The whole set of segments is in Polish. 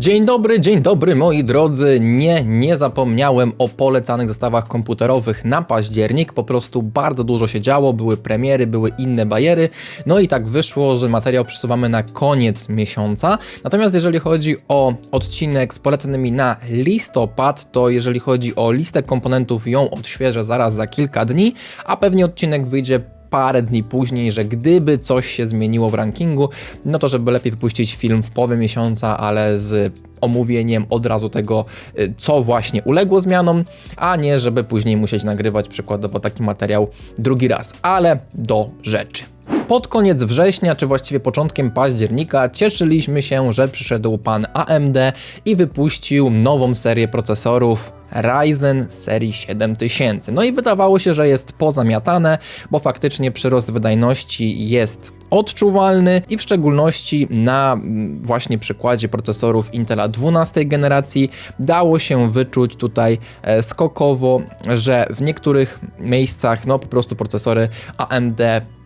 Dzień dobry, dzień dobry moi drodzy. Nie, nie zapomniałem o polecanych zestawach komputerowych na październik. Po prostu bardzo dużo się działo, były premiery, były inne bajery. No i tak wyszło, że materiał przesuwamy na koniec miesiąca. Natomiast jeżeli chodzi o odcinek z polecanymi na listopad, to jeżeli chodzi o listę komponentów, ją odświeżę zaraz za kilka dni, a pewnie odcinek wyjdzie parę dni później, że gdyby coś się zmieniło w rankingu, no to żeby lepiej wypuścić film w połowie miesiąca, ale z omówieniem od razu tego, y, co właśnie uległo zmianom, a nie żeby później musieć nagrywać przykładowo taki materiał drugi raz. Ale do rzeczy. Pod koniec września, czy właściwie początkiem października, cieszyliśmy się, że przyszedł pan AMD i wypuścił nową serię procesorów Ryzen serii 7000. No i wydawało się, że jest pozamiatane, bo faktycznie przyrost wydajności jest odczuwalny i w szczególności na mm, właśnie przykładzie procesorów Intela 12 generacji dało się wyczuć tutaj e, skokowo, że w niektórych miejscach no po prostu procesory AMD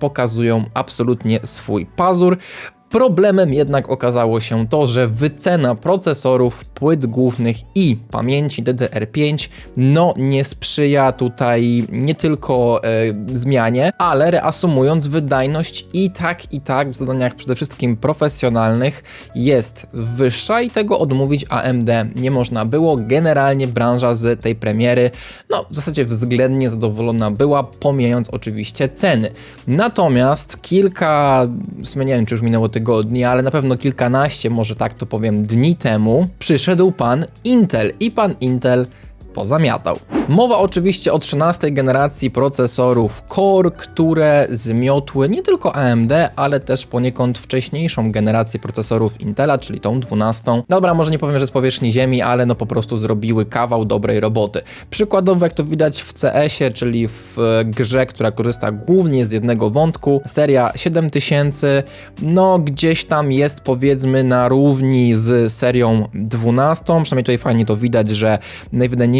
pokazują absolutnie swój pazur. Problemem jednak okazało się to, że wycena procesorów, płyt głównych i pamięci DDR5 no nie sprzyja tutaj nie tylko e, zmianie, ale reasumując wydajność i tak i tak w zadaniach przede wszystkim profesjonalnych jest wyższa i tego odmówić AMD nie można było. Generalnie branża z tej premiery no w zasadzie względnie zadowolona była, pomijając oczywiście ceny. Natomiast kilka, w nie wiem czy już minęło tygodni, ale na pewno kilkanaście, może tak to powiem, dni temu przyszedł pan Intel i pan Intel pozamiatał. Mowa oczywiście o 13 generacji procesorów Core, które zmiotły nie tylko AMD, ale też poniekąd wcześniejszą generację procesorów Intela, czyli tą 12. Dobra, może nie powiem, że z powierzchni ziemi, ale no po prostu zrobiły kawał dobrej roboty. Przykładowo, jak to widać w CS-ie, czyli w grze, która korzysta głównie z jednego wątku, seria 7000, no gdzieś tam jest powiedzmy na równi z serią 12, przynajmniej tutaj fajnie to widać, że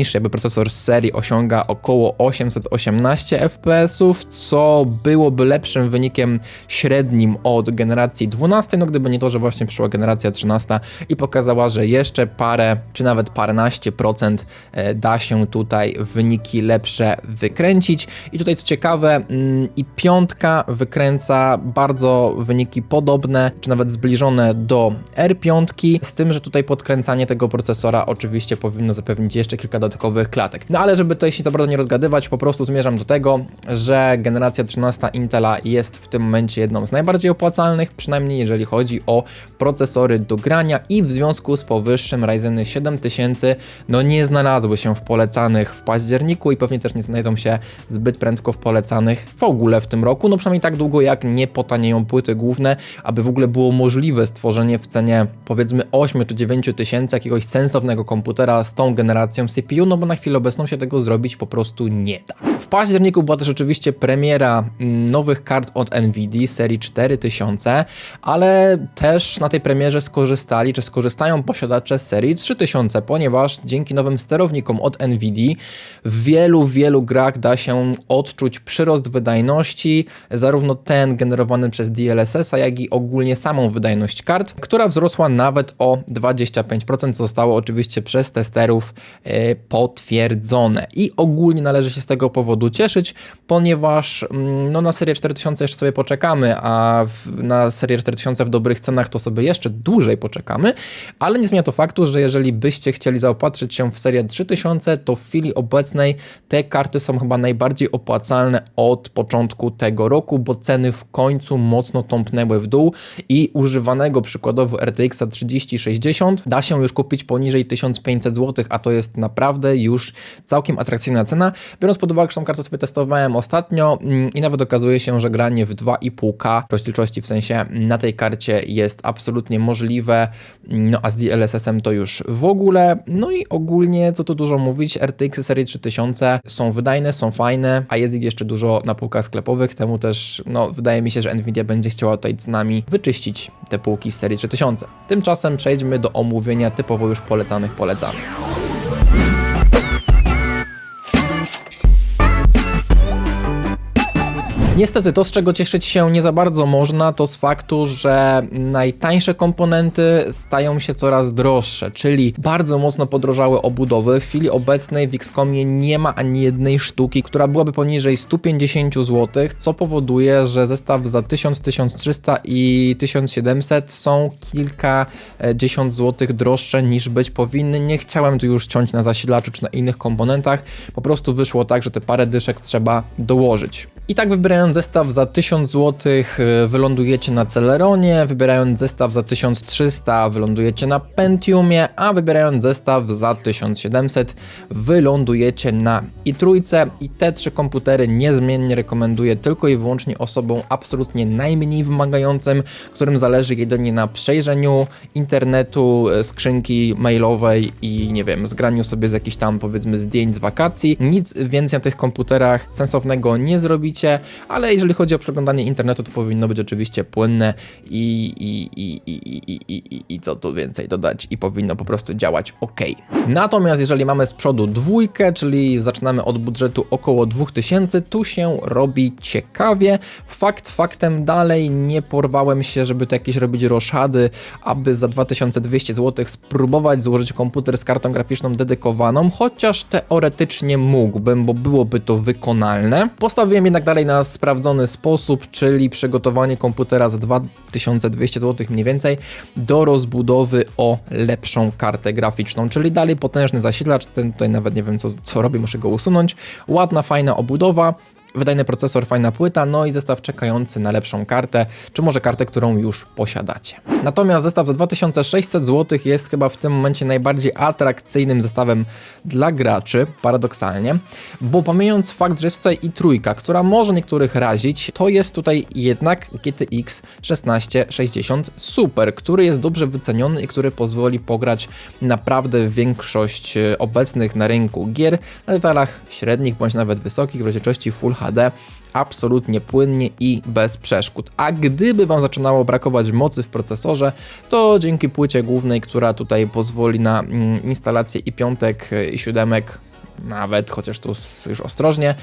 najwydajniejszy jakby procesor z serii osiąga około 818 fps, co byłoby lepszym wynikiem średnim od generacji 12, no gdyby nie to, że właśnie przyszła generacja 13 i pokazała, że jeszcze parę, czy nawet paręnaście procent e, da się tutaj wyniki lepsze wykręcić. I tutaj co ciekawe, mm, i piątka wykręca bardzo wyniki podobne, czy nawet zbliżone do R5, z tym, że tutaj podkręcanie tego procesora oczywiście powinno zapewnić jeszcze kilka dodatkowych klatek. No ale żeby tutaj się za bardzo nie rozgadywać, po prostu zmierzam do tego, że generacja 13 Intela jest w tym momencie jedną z najbardziej opłacalnych, przynajmniej jeżeli chodzi o procesory do grania i w związku z powyższym Ryzeny 7000 no nie znalazły się w polecanych w październiku i pewnie też nie znajdą się zbyt prędko w polecanych w ogóle w tym roku, no przynajmniej tak długo jak nie potanieją płyty główne, aby w ogóle było możliwe stworzenie w cenie powiedzmy 8 czy 9 tysięcy jakiegoś sensownego komputera z tą generacją CPU, no bo na chwilę obecną się tego zrobić po prostu nie da. W październiku była też oczywiście premiera mm, nowych kart od Nvidia serii 4000, ale też na tej premierze skorzystali, czy skorzystają posiadacze serii 3000, ponieważ dzięki nowym sterownikom od Nvidia w wielu, wielu grach da się odczuć przyrost wydajności, zarówno ten generowany przez DLSS, jak i ogólnie samą wydajność kart, która wzrosła nawet o 25%, co zostało oczywiście przez testerów e, potwierdzone. I ogólnie należy się z tego powodu cieszyć, ponieważ mm, no, na serię 4000 jeszcze sobie poczekamy, a w, na serię 4000 w dobrych cenach to sobie jeszcze dłużej poczekamy, ale nie zmienia to faktu, że jeżeli byście chcieli zaopatrzyć się w serię 3000, to w chwili obecnej te karty są chyba najbardziej opłacalne od początku tego roku, bo ceny w końcu mocno tąpnęły w dół i używanego przykładowo RTX 3060 da się już kupić poniżej 1500 zł, a to jest naprawdę już całkiem atrakcyjna cena, biorąc pod uwagę, że tą kartę sobie testowałem ostatnio mm, i nawet okazuje się, że granie w 2,5K rozdzielczości w sensie na tej karcie jest absolutnie możliwe, no a z DLSS-em to już w ogóle, no i ogólnie, co tu dużo mówić, RTX serii 3000 są wydajne, są fajne, a jest ich jeszcze dużo na półkach sklepowych, temu też, no wydaje mi się, że Nvidia będzie chciała tutaj cenami wyczyścić te półki z serii 3000. Tymczasem przejdźmy do omówienia typowo już polecanych polecanych. Niestety to, z czego cieszyć się nie za bardzo można, to z faktu, że najtańsze komponenty stają się coraz droższe, czyli bardzo mocno podrożały obudowy. W chwili obecnej w XCOMie nie ma ani jednej sztuki, która byłaby poniżej 150 zł, co powoduje, że zestaw za 1000, 1300 i 1700 są kilkadziesiąt złotych droższe niż być powinny. Nie chciałem tu już ciąć na zasilaczu czy na innych komponentach, po prostu wyszło tak, że te parę dyszek trzeba dołożyć. I tak wybierając zestaw za 1000 zł wylądujecie na Celeronie, wybierając zestaw za 1300 wylądujecie na Pentiumie, a wybierając zestaw za 1700 wylądujecie na i trójce i te trzy komputery niezmiennie rekomenduję tylko i wyłącznie osobom absolutnie najmniej wymagającym, którym zależy jedynie na przejrzeniu internetu, skrzynki mailowej i nie wiem, zgraniu sobie z jakichś tam powiedzmy zdjęć z wakacji. Nic więcej na tych komputerach sensownego nie zrobicie ale jeżeli chodzi o przeglądanie internetu, to powinno być oczywiście płynne i, i, i, i, i, i, i co tu więcej dodać i powinno po prostu działać ok. Natomiast jeżeli mamy z przodu dwójkę, czyli zaczynamy od budżetu około 2000, tu się robi ciekawie. Fakt faktem dalej nie porwałem się, żeby tu jakieś robić roszady, aby za 2200 zł spróbować złożyć komputer z kartą graficzną dedykowaną, chociaż teoretycznie mógłbym, bo byłoby to wykonalne. Postawiłem jednak dalej na sprawdzony sposób, czyli przygotowanie komputera za 2200 zł mniej więcej do rozbudowy o lepszą kartę graficzną, czyli dalej potężny zasilacz, ten tutaj nawet nie wiem co, co robię, muszę go usunąć, ładna, fajna obudowa, wydajny procesor, fajna płyta, no i zestaw czekający na lepszą kartę, czy może kartę, którą już posiadacie. Natomiast zestaw za 2600 zł jest chyba w tym momencie najbardziej atrakcyjnym zestawem dla graczy, paradoksalnie, bo pomijając fakt, że jest tutaj i trójka, która może niektórych razić, to jest tutaj jednak GTX 1660 Super, który jest dobrze wyceniony i który pozwoli pograć naprawdę większość obecnych na rynku gier na detalach średnich bądź nawet wysokich w rozdzielczości Full HD absolutnie płynnie i bez przeszkód. A gdyby Wam zaczynało brakować mocy w procesorze, to dzięki płycie głównej, która tutaj pozwoli na mm, instalację i piątek i siódemek nawet, chociaż tu już ostrożnie,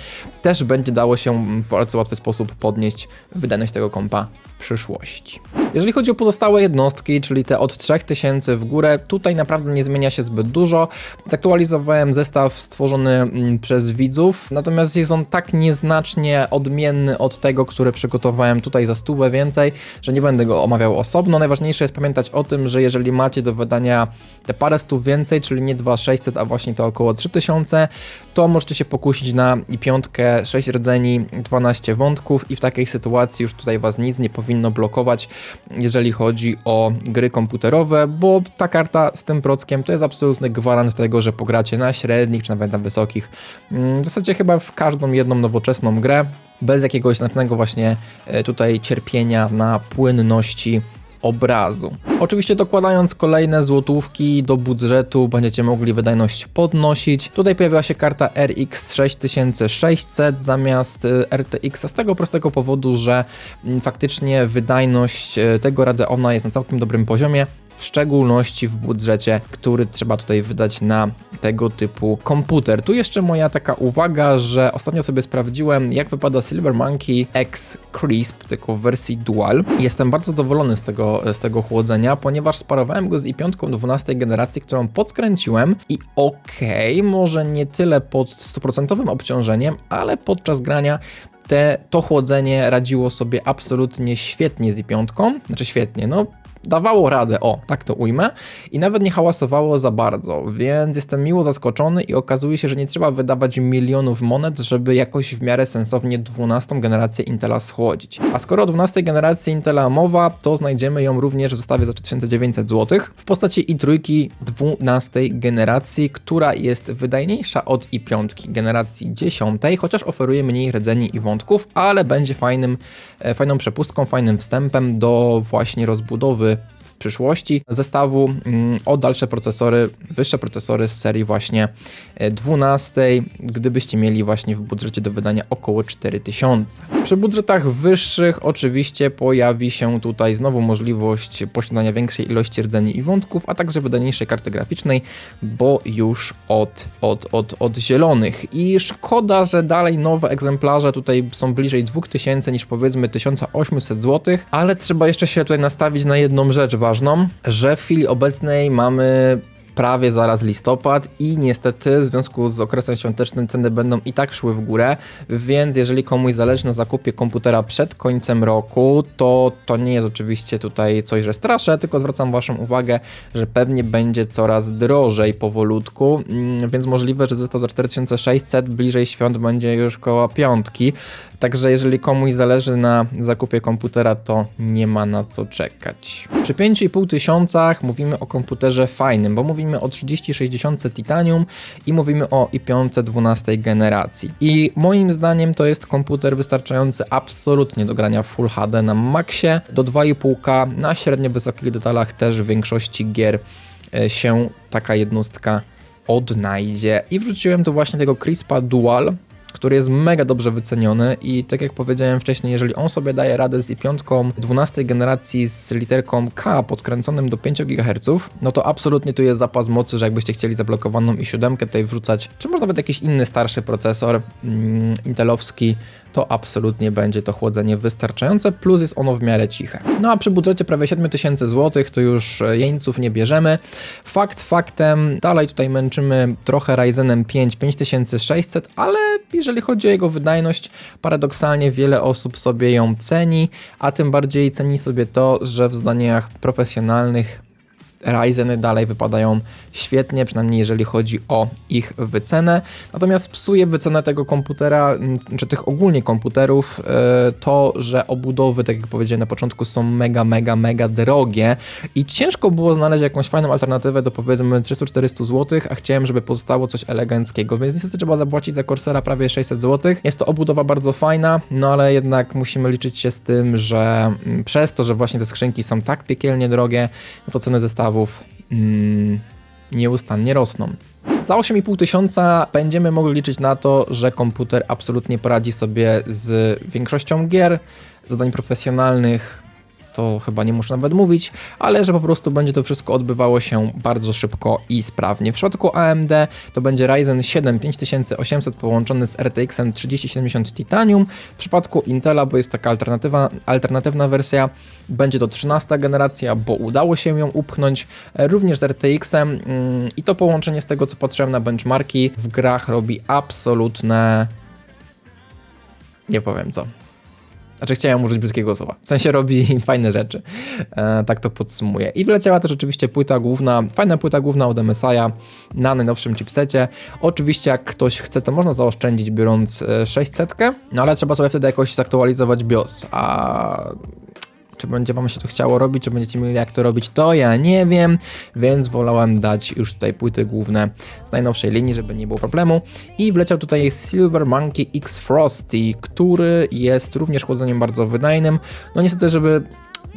też będzie dało się w bardzo łatwy sposób podnieść wydajność tego kompa w przyszłości. Jeżeli chodzi o pozostałe jednostki, czyli te od 3000 w górę, tutaj naprawdę nie zmienia się zbyt dużo. Zaktualizowałem zestaw stworzony mm, przez widzów, natomiast jest on tak nieznacznie odmienny od tego, które przygotowałem tutaj za stówę więcej, że nie będę go omawiał osobno. Najważniejsze jest pamiętać o tym, że jeżeli macie do wydania te parę stów więcej, czyli nie 2600, a właśnie to około 3000, to możecie się pokusić na i piątkę 6 rdzeni, 12 wątków i w takiej sytuacji już tutaj Was nic nie powinno blokować, jeżeli chodzi o gry komputerowe, bo ta karta z tym prockiem to jest absolutny gwarant tego, że pogracie na średnich czy nawet na wysokich. Mm, w zasadzie chyba w każdą jedną nowoczesną grę, bez jakiegoś znacznego właśnie e, tutaj cierpienia na płynności obrazu. Oczywiście dokładając kolejne złotówki do budżetu będziecie mogli wydajność podnosić. Tutaj pojawiła się karta RX 6600 zamiast y, RTX z tego prostego powodu, że mm, faktycznie wydajność y, tego Radeona jest na całkiem dobrym poziomie w szczególności w budżecie, który trzeba tutaj wydać na tego typu komputer. Tu jeszcze moja taka uwaga, że ostatnio sobie sprawdziłem, jak wypada Silver Monkey X Crisp, tylko w wersji dual. Jestem bardzo zadowolony z tego, z tego chłodzenia, ponieważ sparowałem go z i5 12 generacji, którą podkręciłem i okej, okay, może nie tyle pod 100% obciążeniem, ale podczas grania te, to chłodzenie radziło sobie absolutnie świetnie z i5, znaczy świetnie, no dawało radę, o, tak to ujmę, i nawet nie hałasowało za bardzo, więc jestem miło zaskoczony i okazuje się, że nie trzeba wydawać milionów monet, żeby jakoś w miarę sensownie 12 generację Intela schłodzić. A skoro o 12 generacji Intela mowa, to znajdziemy ją również w zestawie za 3900 zł w postaci i3 12 generacji, która jest wydajniejsza od i5 generacji 10, chociaż oferuje mniej rdzeni i wątków, ale będzie fajnym, e, fajną przepustką, fajnym wstępem do właśnie rozbudowy przyszłości zestawu mm, o dalsze procesory, wyższe procesory z serii właśnie e, 12, gdybyście mieli właśnie w budżecie do wydania około 4000. Przy budżetach wyższych oczywiście pojawi się tutaj znowu możliwość posiadania większej ilości rdzeni i wątków, a także wydajniejszej karty graficznej, bo już od, od, od, od zielonych. I szkoda, że dalej nowe egzemplarze tutaj są bliżej 2000 niż powiedzmy 1800 zł, ale trzeba jeszcze się tutaj nastawić na jedną rzecz ważną, że w chwili obecnej mamy prawie zaraz listopad i niestety w związku z okresem świątecznym ceny będą i tak szły w górę, więc jeżeli komuś zależy na zakupie komputera przed końcem roku, to to nie jest oczywiście tutaj coś, że straszę, tylko zwracam waszą uwagę, że pewnie będzie coraz drożej powolutku, mm, więc możliwe, że zestaw za 4600 bliżej świąt będzie już koło piątki, Także jeżeli komuś zależy na zakupie komputera, to nie ma na co czekać. Przy 5,5 tysiącach mówimy o komputerze fajnym, bo mówimy o 3060 Titanium i mówimy o i5 12 generacji. I moim zdaniem to jest komputer wystarczający absolutnie do grania Full HD na maksie, do 2,5K, na średnio wysokich detalach też w większości gier e, się taka jednostka odnajdzie. I wrzuciłem tu właśnie tego Crispa Dual, który jest mega dobrze wyceniony i tak jak powiedziałem wcześniej, jeżeli on sobie daje radę z i5 12 generacji z literką K podkręconym do 5 GHz, no to absolutnie tu jest zapas mocy, że jakbyście chcieli zablokowaną i7 tutaj wrzucać, czy może nawet jakiś inny starszy procesor mm, intelowski, to absolutnie będzie to chłodzenie wystarczające, plus jest ono w miarę ciche. No a przy budżecie prawie 7000 zł to już e, jeńców nie bierzemy. Fakt faktem, dalej tutaj męczymy trochę Ryzenem 5 5600, ale jeżeli chodzi o jego wydajność, paradoksalnie wiele osób sobie ją ceni, a tym bardziej ceni sobie to, że w zdaniach profesjonalnych Ryzeny dalej wypadają świetnie, przynajmniej jeżeli chodzi o ich wycenę. Natomiast psuje wycenę tego komputera, czy tych ogólnie komputerów, e, to, że obudowy, tak jak powiedziałem na początku, są mega, mega, mega drogie i ciężko było znaleźć jakąś fajną alternatywę do powiedzmy 300-400 zł, a chciałem, żeby pozostało coś eleganckiego, więc niestety trzeba zapłacić za Corsera prawie 600 zł. Jest to obudowa bardzo fajna, no ale jednak musimy liczyć się z tym, że przez to, że właśnie te skrzynki są tak piekielnie drogie, no to ceny zestawu zestawów mm, nieustannie rosną. Za 8,5 tysiąca będziemy mogli liczyć na to, że komputer absolutnie poradzi sobie z większością gier, zadań profesjonalnych, to chyba nie muszę nawet mówić, ale że po prostu będzie to wszystko odbywało się bardzo szybko i sprawnie. W przypadku AMD to będzie Ryzen 7 5800 połączony z RTX 3070 Titanium. W przypadku Intela, bo jest taka alternatywa, alternatywna wersja, będzie to 13 generacja, bo udało się ją upchnąć również z RTX-em mm, i to połączenie z tego co patrzyłem na benchmarki w grach robi absolutne nie powiem co. Znaczy chciałem użyć brzydkiego słowa. W sensie robi fajne rzeczy. E, tak to podsumuję. I wleciała też oczywiście płyta główna, fajna płyta główna od MSI'a na najnowszym chipsecie. Oczywiście jak ktoś chce, to można zaoszczędzić biorąc 600, e, no ale trzeba sobie wtedy jakoś zaktualizować BIOS, a czy będzie Wam się to chciało robić, czy będziecie mieli jak to robić, to ja nie wiem, więc wolałem dać już tutaj płyty główne z najnowszej linii, żeby nie było problemu. I wleciał tutaj Silver Monkey X Frosty, który jest również chłodzeniem bardzo wydajnym. No niestety, żeby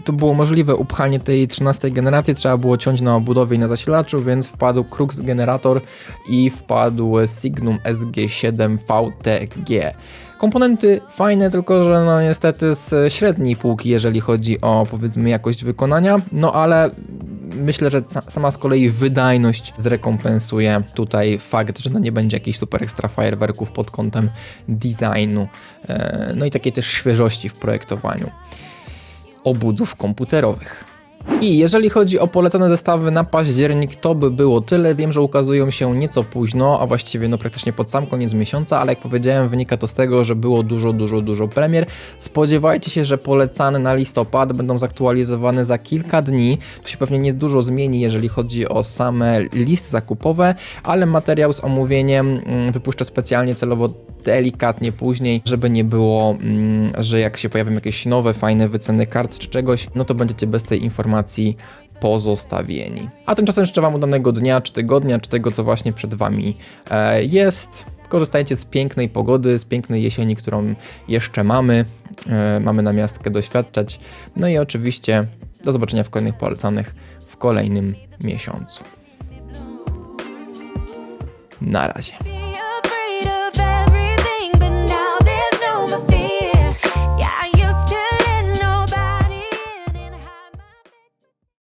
to było możliwe. Upchanie tej 13 generacji, trzeba było ciąć na obudowie i na zasilaczu, więc wpadł Crux generator i wpadł Signum SG7 VTG. Komponenty fajne, tylko że no niestety z średniej półki, jeżeli chodzi o powiedzmy jakość wykonania, no ale myślę, że sama z kolei wydajność zrekompensuje tutaj fakt, że no nie będzie jakichś super ekstra fajerwerków pod kątem designu, e, no i takiej też świeżości w projektowaniu obudów komputerowych. I jeżeli chodzi o polecane zestawy na październik, to by było tyle. Wiem, że ukazują się nieco późno, a właściwie no praktycznie pod sam koniec miesiąca, ale jak powiedziałem, wynika to z tego, że było dużo, dużo, dużo premier. Spodziewajcie się, że polecane na listopad będą zaktualizowane za kilka dni. To się pewnie nie dużo zmieni, jeżeli chodzi o same listy zakupowe, ale materiał z omówieniem mm, wypuszczę specjalnie celowo delikatnie później, żeby nie było, mm, że jak się pojawią jakieś nowe, fajne wyceny kart czy czegoś, no to będziecie bez tej informacji pozostawieni. A tymczasem życzę Wam udanego dnia, czy tygodnia, czy tego, co właśnie przed Wami e, jest. Korzystajcie z pięknej pogody, z pięknej jesieni, którą jeszcze mamy. E, mamy na miastkę doświadczać. No i oczywiście Do zobaczenia w kolejnych polecanych w kolejnym miesiącu. Na razie.